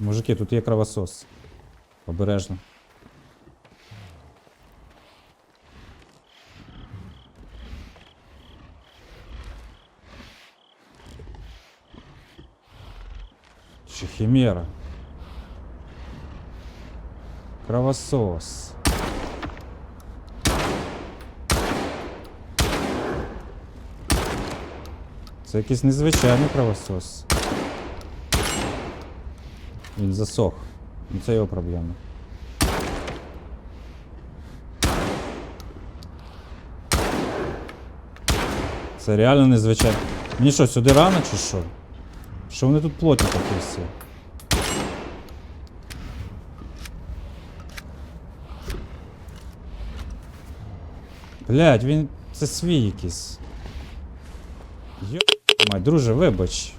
Мужики, тут є кровосос. Обережно. Чи хімера? Кровосос. Це якийсь незвичайний кровосос. Він засох. Ну це його проблема. Це реально незвичайно. Мені що, сюди рано чи що? Що вони тут плотні такі всі? Блять, він. Це свій якийсь. Йо... Май, друже, вибач.